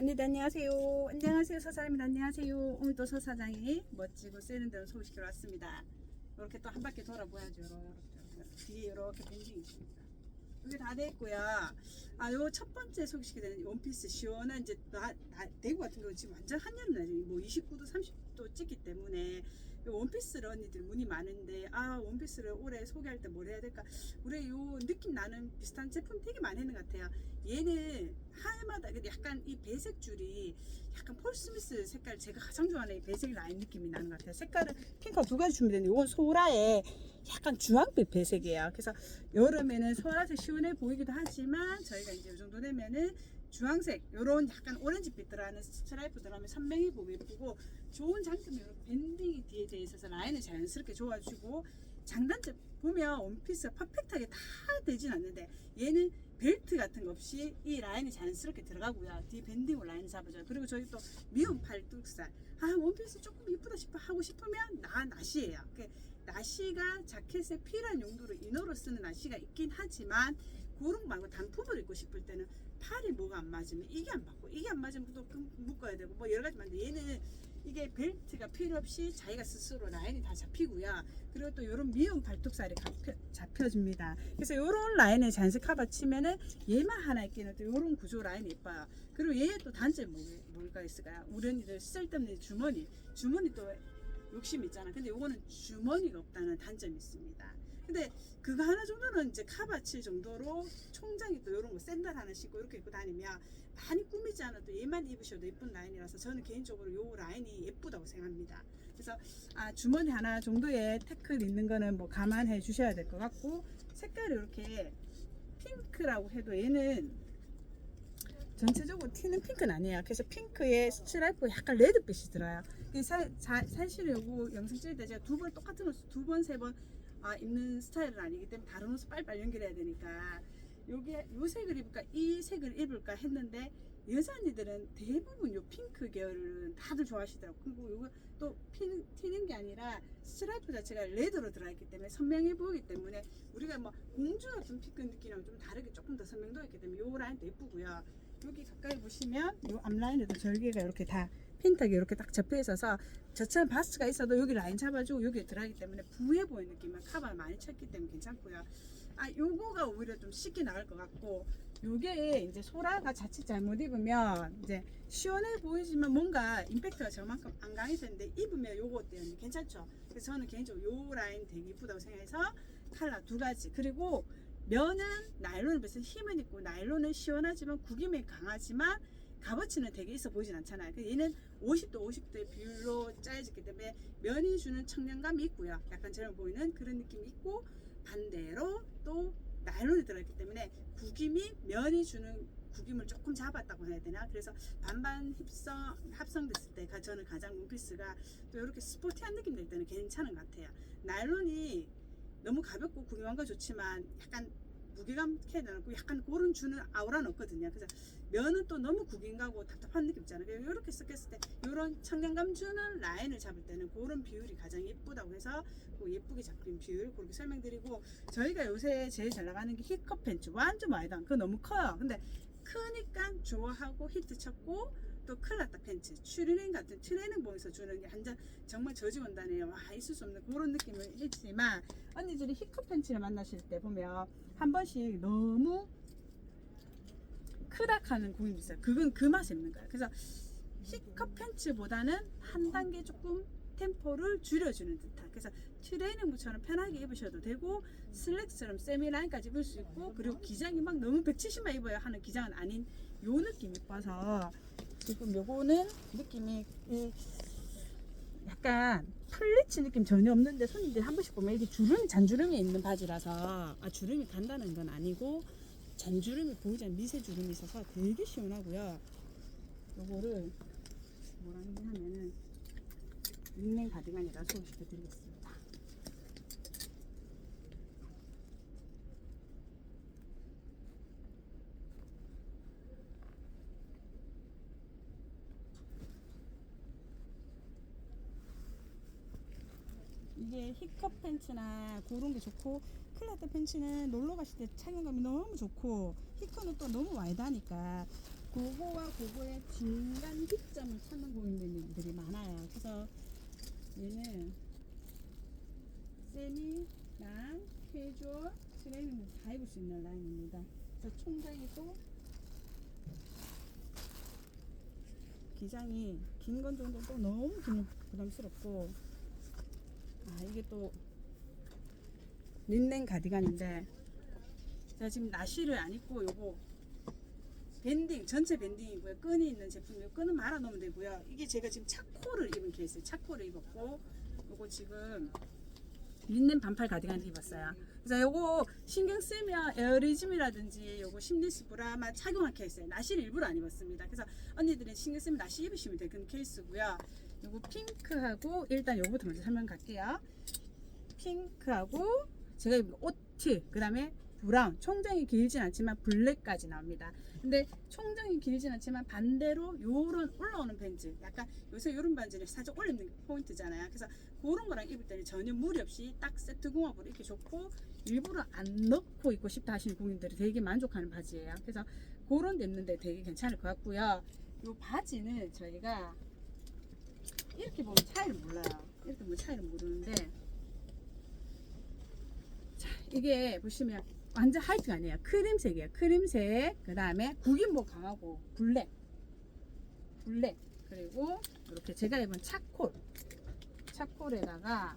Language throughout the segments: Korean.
언니들 안녕하세요. 안녕하세요. 서사장님 안녕하세요. 오늘도 서사장이 멋지고 세련된 소식을 왔습니다. 이렇게 또 한 바퀴 돌아보야죠. 뒤에 이렇게 밴딩이 있습니다. 이게 다 됐고요. 아, 요 첫 번째 소개시켜 드리는 원피스 시원한 이제 나, 나, 대구 같은 경우 지금 완전 한여름 나죠. 뭐 29도, 30도 찍기 때문에 요 원피스를 언니들 문이 많은데 아 원피스를 올해 소개할 때 뭘 해야 될까? 우리 요 느낌 나는 비슷한 제품 되게 많이 있는 것 같아요. 얘는 하마다 근데 약간 이 배색 줄이 약간 폴 스미스 색깔 제가 가장 좋아하는 이 배색 라인 느낌이 나는 것 같아요. 색깔은 핑크가 두 가지 준비되는데 이건 소라의 약간 주황빛 배색이에요. 그래서 여름에는 소라색 시원해 보이기도 하지만 저희가 이제 이 정도 되면은 주황색 요런 약간 오렌지빛 들어가는 스트라이프 들어가면 선명히 보기 예쁘고 좋은 장점이 이렇게 밴딩이 뒤에 돼 있어서 라인을 자연스럽게 좋아주고 장단점 보면 원피스가 퍼펙트하게 다 되진 않는데 얘는 벨트 같은 거 없이 이 라인이 자연스럽게 들어가고요. 뒤에 밴딩으로 라인을 잡아줘요. 그리고 저희 또 미운 팔뚝살. 아 원피스 조금 이쁘다 싶어 하고 싶으면 나 나시예요. 그 나시가 자켓에 필요한 용도로 이너로 쓰는 나시가 있긴 하지만 그런 거 말고 단품을 입고 싶을 때는 팔이 뭐가 안 맞으면 이게 안 맞고 이게 안 맞으면 또 끈- 묶어야 되고 뭐 여러 가지 많은데 얘는 이게 벨트가 필요 없이 자기가 스스로 라인이 다 잡히고요. 그리고 또 이런 미운 발톱살이 잡혀, 잡혀 집니다. 그래서 이런 라인을 자연스럽게 커버 치면은 얘만 하나 있기는 또 이런 구조 라인이 예뻐요. 그리고 얘의 또 단점이 뭐, 뭘까 있을까요? 우리 언니들 쓸데없는 주머니. 주머니 또 욕심 있잖아. 근데 요거는 주머니가 없다는 단점이 있습니다. 근데 그거 하나 정도는 이제 카바 칠 정도로 총장이 또 이런 거 샌들 하나 신고 이렇게 입고 다니면 많이 꾸미지 않아도 얘만 입으셔도 예쁜 라인이라서 저는 개인적으로 요 라인이 예쁘다고 생각합니다. 그래서 아 주머니 하나 정도의 태클 있는 거는 뭐 감안해 주셔야 될 것 같고 색깔이 이렇게 핑크라고 해도 얘는 전체적으로 튀는 핑크는 아니에요. 그래서 핑크에 스트라이프 약간 레드빛이 들어요. 그 사, 사, 사실 요거 영상 찍을 때 제가 두 번 똑같은 옷 두 번 세 번 아, 입는 스타일은 아니기 때문에 다른 옷을 빨리빨리 연결해야 되니까 요게 요 색을 입을까 이 색을 입을까 했는데 여자 언니들은 대부분 요 핑크 계열은 다들 좋아하시더라고요. 그리고 요거 또 튀는, 튀는 게 아니라 스트라이프 자체가 레드로 들어있기 때문에 선명해 보이기 때문에 우리가 뭐 공주 같은 핑크 느낌이랑 좀 다르게 조금 더 선명도 있기 때문에 요 라인도 예쁘고요. 여기 가까이 보시면 요 앞라인에도 절개가 이렇게 다 핀탁이 이렇게 딱 접혀 있어서 저처럼 바스가 있어도 여기 라인 잡아주고 여기 들어가기 때문에 부해 보이는 느낌은 카바를 많이 쳤기 때문에 괜찮고요. 아 요거가 오히려 좀 쉽게 나을 것 같고 요게 이제 소라가 자칫 잘못 입으면 이제 시원해 보이지만 뭔가 임팩트가 저만큼 안 강해졌는데 입으면 요거 어때요? 괜찮죠? 그래서 저는 개인적으로 요 라인 되게 이쁘다고 생각해서 칼라 두 가지 그리고 면은 나일론을 비해서 힘은 있고 나일론은 시원하지만 구김이 강하지만 값어치는 되게 있어 보이진 않잖아요. 그 얘는 50도 50도의 비율로 짜여졌기 때문에 면이 주는 청량감이 있고요. 약간 저렴 보이는 그런 느낌이 있고 반대로 또 나일론이 들어있기 때문에 구김이 면이 주는 구김을 조금 잡았다고 해야 되나 그래서 반반 합성 합성됐을 때 가- 저는 가장 원피스가 또 이렇게 스포티한 느낌 될 때는 괜찮은 것 같아요. 나일론이 너무 가볍고 구김한 거 좋지만 약간 무게감 캐내고 약간 그런 주는 아우라는 없거든요. 그래서 면은 또 너무 구긴 가고 답답한 느낌 있잖아요. 이렇게 섞였을 때 이런 청량감 주는 라인을 잡을 때는 그런 비율이 가장 예쁘다고 해서 그 예쁘게 잡힌 비율 그렇게 설명드리고 저희가 요새 제일 잘 나가는 게 히컵 팬츠 완전 와이드한 그거 너무 커요. 근데 크니까 좋아하고 히트 쳤고 또 클라타 팬츠 추리닝 같은 트레이닝복에서 주는 게 한잔 정말 저지원단이에요. 와 있을 수 없는 그런 느낌을 했지만 언니들이 히컵 팬츠를 만나실 때 보면 한 번씩 너무 크닥하는 구김이 있어요. 그건 그 맛이 있는 거예요. 그래서 히컵 팬츠보다는 한 단계 조금 템포를 줄여주는 듯한 그래서 트레이닝복처럼 편하게 입으셔도 되고 슬랙스처럼 세미라인까지 입을 수 있고 그리고 기장이 막 너무 170만 입어야 하는 기장은 아닌 요 느낌 이뻐서 지금 요거는 느낌이 이 약간 플리츠 느낌 전혀 없는데 손님들이 한 번씩 보면 이게 주름이 잔주름이 있는 바지라서 아 주름이 간다는 건 아니고 잔주름이 보이지 않는 미세 주름이 있어서 되게 시원하고요. 요거를 뭐라 하냐면은 린넨 가디건이라 소개시켜 드리겠습니다 이게 힙컵 팬츠나 그런 게 좋고 클라트 팬츠는 놀러 가실 때 착용감이 너무 좋고 히커는 또 너무 와이드하니까 고거와 고거의 중간 기점을 찾는 고객님들이 많아요. 그래서 얘는 세미랑 캐주얼, 트레이닝 다 입을 수 있는 라인입니다. 그래서 총장이 또 기장이 긴 건 정도 또 너무 긴 부담스럽고 아 이게 또 린넨 가디건인데 제가 지금 나시를 안 입고 요거 밴딩 전체 밴딩이고요. 끈이 있는 제품이고 끈은 말아 놓으면 되고요. 이게 제가 지금 차코를 입은 케이스 차코를 입었고 요거 지금 린넨 반팔 가디건 입었어요. 그래서 요거 신경 쓰면 에어리즘이라든지 요거 심리스 브라마 착용한 케이스예요. 나시를 일부러 안 입었습니다. 그래서 언니들은 신경 쓰면 나시 입으시면 되는 케이스고요 요거 핑크하고 일단 요거부터 먼저 설명 갈게요. 핑크하고 제가 입은 오트 그 다음에 브라운 총장이 길진 않지만 블랙까지 나옵니다. 근데 총장이 길진 않지만 반대로 요런 올라오는 밴즈 약간 요새 요런 반지를 살짝 올리는 게 포인트잖아요. 그래서 그런 거랑 입을 때는 전혀 무리 없이 딱 세트 궁합으로 입기 좋고 일부러 안 넣고 입고 싶다 하시는 고객님들이 되게 만족하는 바지예요. 그래서 그런 데 입는데 되게 괜찮을 것 같고요. 요 바지는 저희가 이렇게 보면 차이를 몰라요. 이렇게 보면 차이를 모르는데. 자 이게 보시면 완전 하이트가 아니에요. 크림색이에요. 크림색. 그 다음에 구김목 강하고 블랙. 블랙. 그리고 이렇게 제가 입은 차콜. 차콜에다가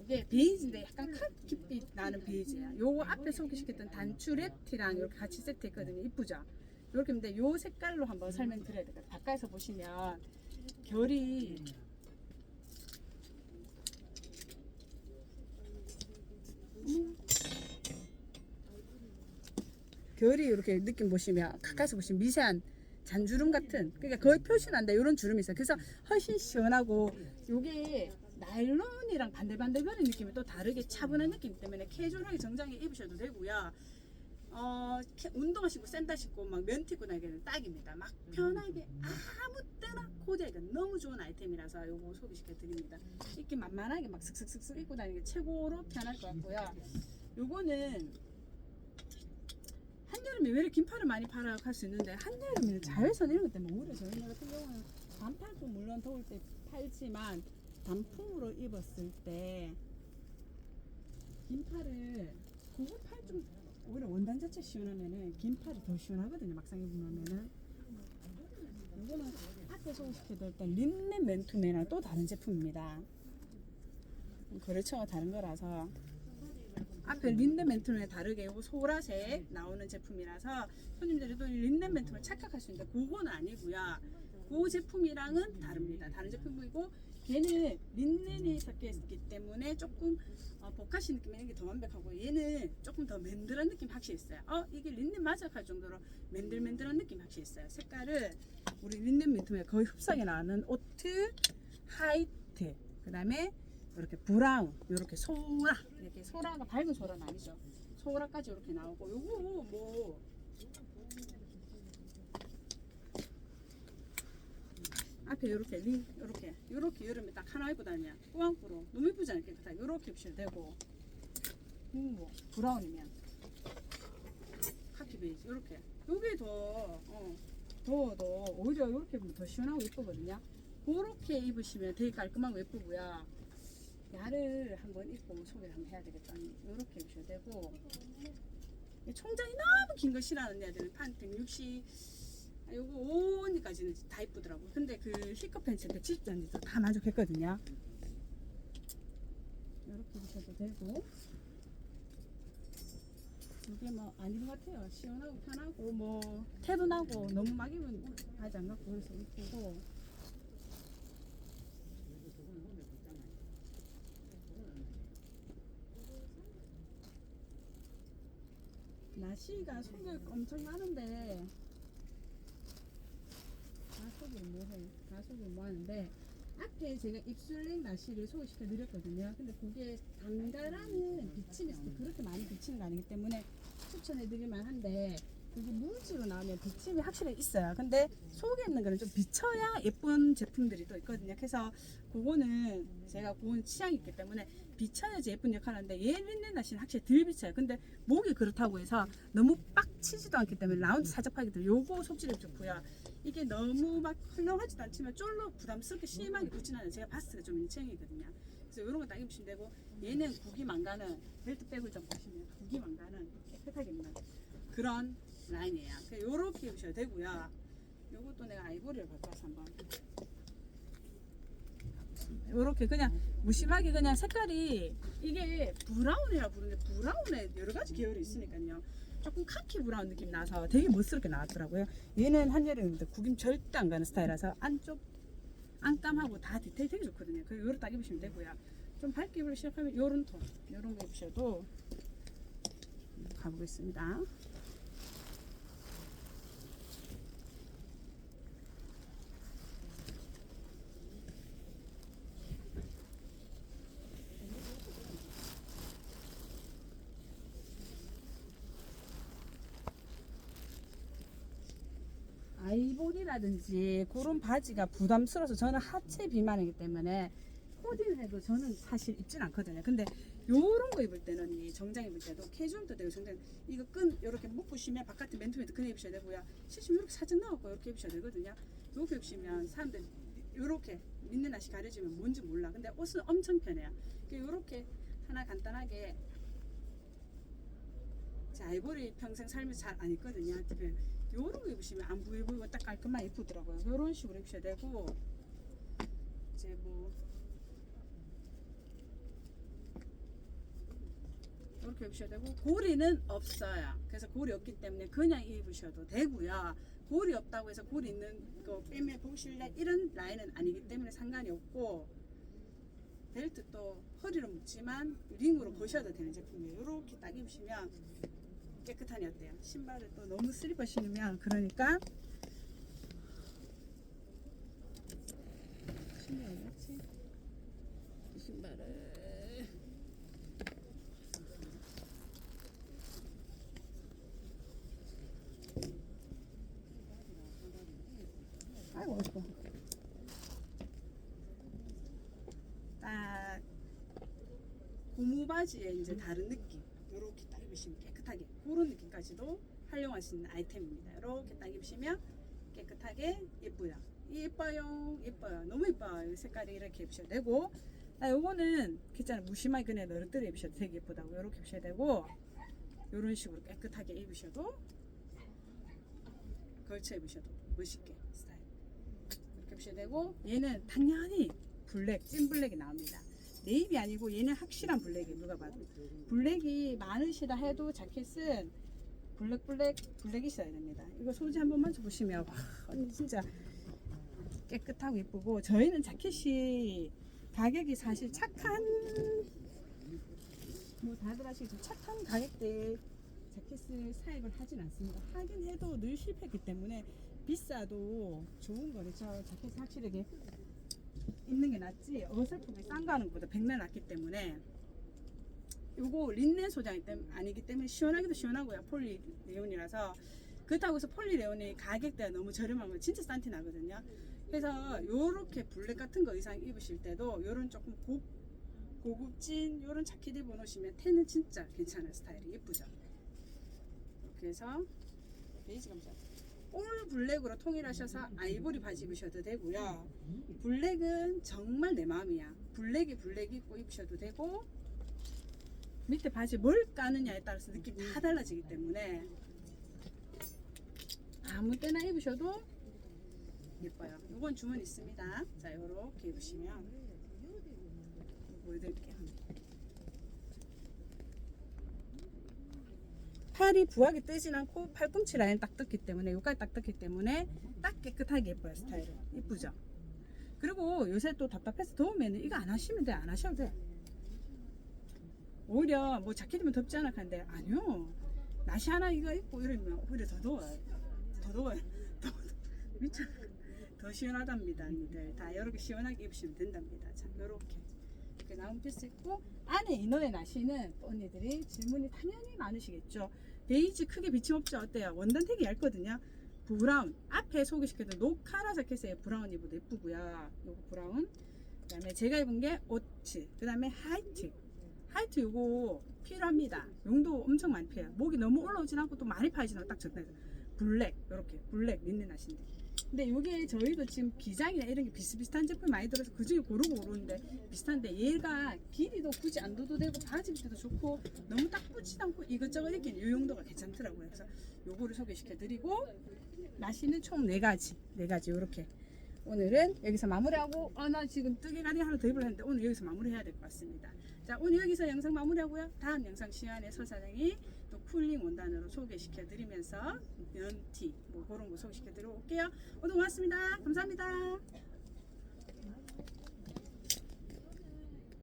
이게 베이지인데 약간 카키빛 나는 베이지예요. 요거 앞에 소개시켰던 단추레티랑 이렇게 같이 세트 했거든요. 이쁘죠? 이렇게 근데 요 색깔로 한번 설명드려야 돼요? 가까이서 보시면 결이 음. 결이 이렇게 느낌 보시면 가까이서 보시면 미세한 잔주름 같은 그러니까 거의 표시난다 이런 주름이 있어요 그래서 훨씬 시원하고 요게 나일론이랑 반들반들거리는 느낌이 또 다르게 차분한 느낌 때문에 캐주얼하게 정장에 입으셔도 되고요 어, 캐- 운동하시고 샌들 신고 막 면티 입고 다니기는 딱입니다. 막 편하게 아무 때나 코디하기가 너무 좋은 아이템이라서 요거 소개시켜 드립니다. 입기 만만하게 막 슥슥슥슥 입고 다니기 최고로 편할 것 같고요. 요거는 한여름에 왜 이렇게 긴팔을 많이 팔아요 할수 있는데 한여름에는 자외선 이런 것 때문에 오히려 저희 같은 경우는 반팔도 물론 더울 때 팔지만 단풍으로 입었을 때 긴팔을 그거 팔좀 오히려 원단 자체 시원하면은 긴팔이 더 시원하거든요 막상 입으면은. 이거는 앞에 소개시켜드렸던 린넨 맨투맨이랑 또 다른 제품입니다. 거래처가 다른 거라서. 앞에 린넨 맨투맨 다르게 이거 소라색 나오는 제품이라서 손님들이 또 린넨 맨투맨 착각할 수 있는데 그거는 아니고요. 그 제품이랑은 다릅니다. 다른 제품이고 걔는 린넨이 섞여 있기 때문에 조금 어, 보카시 느낌이 있는 게 더 완벽하고 얘는 조금 더 맨들한 느낌 확실히 있어요. 어 이게 린넨 맞아 할 정도로 맨들맨들한 느낌 확실히 있어요. 색깔을 우리 린넨 맨투맨 거의 흡사하게 나오는 오트 하이트 그 다음에 이렇게 브라운 이렇게 소라. 이렇게 소라가 밝은 소라는 아니죠. 소라까지 이렇게 나오고 요거 뭐 앞에 이렇게 리 이렇게. 이렇게 여름에 딱 하나 입고 다니면 꾸안꾸로 너무 이쁘잖아요. 깨끗하게 이렇게 입으셔도 되고. 음, 뭐 브라운이면. 카키 베이지 이렇게. 요게 더 어더더 오히려 이렇게 입으면 더 시원하고 예쁘거든요. 그렇게 입으시면 되게 깔끔하고 예쁘고요. 야를 한번 입고 소개를 한번 해야 되겠다. 이렇게 입으셔도 되고. 이 총장이 너무 긴 거 싫어하는 애들은 판 160, 아, 요거 5원까지는 다 이쁘더라고. 근데 그 히커 팬츠인데 70잔에서 다 만족했거든요. 이렇게 입으셔도 되고. 이게 뭐 아닌 것 같아요. 시원하고 편하고 뭐 태도 나고 너무 막 입으면 바지 안 갖고 그래서 이쁘고. 나시가 속이 엄청 많은데 가속이 뭐해 가속이 뭐 하는데 앞에 제가 입술랭 나시를 소개시켜 드렸거든요 근데 그게 단가라는 비침이 있을 때 그렇게 많이 비치는 거 아니기 때문에 추천해 드릴만 한데 그게 무지로 나오면 비침이 확실히 있어요. 근데 속에 있는 거는 좀 비쳐야 예쁜 제품들이 또 있거든요. 그래서 그거는 제가 그건 취향이 있기 때문에 비쳐야지 예쁜 역할을 하는데 얘 린넨 나시는 확실히 덜 비쳐요. 근데 목이 그렇다고 해서 너무 빡 치지도 않기 때문에 라운드 때문에 요거 속질이 좋고요. 이게 너무 막 헐렁하지도 않지만 쫄로 부담스럽게 심하게 붙진 않아요. 제가 때좀 인체형이거든요. 그래서 이런 거딱 입으시면 되고 얘는 구기 망가는 벨트 백을 좀 보시면 구기 망가는 깨끗하게 입는 그런 라인이에요. 요렇게 입으셔도 되고요. 요것도 내가 아이보리를 바꿔서 한번 요렇게 그냥 무심하게 그냥 색깔이 이게 브라운이라 부르는데 브라운에 여러 가지 계열이 있으니까요. 조금 카키 브라운 느낌 나서 되게 멋스럽게 나왔더라고요. 얘는 한여름인데 구김 절대 안 가는 스타일이라서 안쪽 안감하고 다 디테일 되게 좋거든요. 그 요로 딱 입으시면 되고요. 좀 밝게 입을 시작하면 요런 톤, 요런 거 입으셔도 가보겠습니다. 아이보리라든지 그런 바지가 부담스러워서 저는 하체 비만이기 때문에 코디를 해도 저는 사실 입진 않거든요. 근데 요런 거 입을 때는 이 정장 입을 때도 캐주얼도 되고 정장 이거 끈 이렇게 묶으시면 바깥에 맨투맨도 그냥 입으셔야 되고요. 시심 이렇게 살짝 나오고 이렇게 입으셔야 되거든요. 요렇게 입으시면 사람들 요렇게 린넨 옷이 가려지면 뭔지 몰라. 근데 옷은 엄청 편해요. 요렇게 하나 간단하게 제 아이보리 평생 살면서 잘 안 입거든요. 특히 요런 거 입으시면 안 부해 보이고 딱 깔끔하게 이쁘더라고요. 요런 식으로 입으셔야 되고 이제 뭐 이렇게 입으셔야 되고 고리는 없어요. 그래서 고리 없기 때문에 그냥 입으셔도 되고요. 고리 없다고 해서 고리 있는 거 빼면 보실래 이런 라인은 아니기 때문에 상관이 없고 벨트 또 허리로 묶지만 링으로 거셔도 되는 제품이에요. 이렇게 딱 입으시면 깨끗하니 어때요? 신발을 또 너무 슬리퍼 신으면 그러니까 신발 어디지? 신발을 아이고 어이구 딱 고무 바지에 이제 다른 느낌 이렇게 딱 입으시면 깨끗하게 그런 느낌까지도 활용할 수 있는 아이템입니다. 이렇게 딱 입으시면 깨끗하게 예쁘요. 예뻐요. 예뻐요. 너무 예뻐요. 이 색깔이 이렇게 입으셔도 되고. 아, 요거는 괜찮아요. 무심하게 그냥 너릇들이 입으셔도 되게 예쁘다고 이렇게 입으셔야 되고. 이런 식으로 깨끗하게 입으셔도 걸쳐 입으셔도 멋있게 스타일. 이렇게 입으셔야 되고. 얘는 당연히 블랙 찐 블랙이 나옵니다 네이비 아니고 얘는 확실한 블랙이 누가 봐도. 블랙이 많으시다 해도 자켓은 블랙 블랙 블랙이 있어야 됩니다. 이거 소지 한번 만져보시면 와 언니 진짜 깨끗하고 예쁘고 저희는 자켓이 가격이 사실 착한 뭐 다들 아시겠지만 착한 가격대 자켓을 사입을 하진 않습니다. 하긴 해도 늘 실패했기 때문에 비싸도 좋은 저 자켓 확실하게 입는 게 낫지? 어설프게 싼 거 하는 것보다 백날 낫기 때문에 요거 린넨 소장이 때, 아니기 때문에 시원하기도 시원하고요 폴리레온이라서. 그렇다고 해서 폴리레온이 가격대가 너무 저렴하면 진짜 싼티 나거든요. 그래서 요렇게 블랙 같은 거 의상 입으실 때도 요런 조금 고, 고급진 요런 자켓 입어 놓으시면 텐은 진짜 괜찮은 스타일이 예쁘죠? 이렇게 해서 베이지 감자 올 블랙으로 통일하셔서 아이보리 바지 입으셔도 되고요. 블랙은 정말 내 마음이야. 블랙이 블랙 입고 입으셔도 되고 밑에 바지 뭘 까느냐에 따라서 느낌 다 달라지기 때문에 아무 때나 입으셔도 예뻐요. 이건 주문 있습니다. 자, 이렇게 입으시면 보여드릴게요. 팔이 부하게 뜨진 않고 팔꿈치 라인 딱 떴기 때문에 여기까지 딱 떴기 때문에 딱 깨끗하게 예뻐요 스타일은. 이쁘죠? 그리고 요새 또 답답해서 더우면 이거 안 하시면 돼안 하셔도 돼. 오히려 뭐 자켓이면 덥지 않을 텐데 아니요. 나시 하나 이거 입고 이러면 오히려 더 더워요. 더 더워요. 더, 더, 미쳐. 더 시원하답니다. 언니들 다 이렇게 시원하게 입으시면 된답니다. 자 요렇게. 이렇게 나온 피스 있고 안에 이너의 나시는 또 언니들이 질문이 당연히 많으시겠죠 베이지 크게 비침 없죠 어때요? 원단색이 얇거든요. 브라운 앞에 소개시켜드린 노카라 자켓에 브라운 입어도 예쁘고요. 요거 브라운. 그 다음에 제가 입은 게 오츠. 그 다음에 하이트. 하이트 요거 필요합니다. 용도 엄청 필요해요. 목이 너무 올라오진 않고 또 많이 파이진 않고 딱 적당해서 블랙 요렇게 블랙 린넨 하신데 근데 요게 저희도 지금 기장이나 이런 게 비슷비슷한 제품 많이 들어서 그 중에 고르고 고르는데 비슷한데 얘가 길이도 굳이 안 둬도 되고 바지 입기도 좋고 너무 딱 붙지도 않고 이것저것 입기는 요 용도가 괜찮더라고요. 그래서 요거를 소개시켜 드리고 나시는 총 네 가지 네 가지 요렇게 오늘은 여기서 마무리하고 아 나 지금 뜨개가리 하나 더 입으려 했는데 오늘 여기서 마무리해야 될 것 같습니다. 자 오늘 여기서 영상 마무리하고요. 다음 영상 시간에 서 사장이 또 쿨링 원단으로 소개시켜 드리면서 면티 뭐 그런 거 소개시켜 드리고 올게요. 오늘 고맙습니다. 감사합니다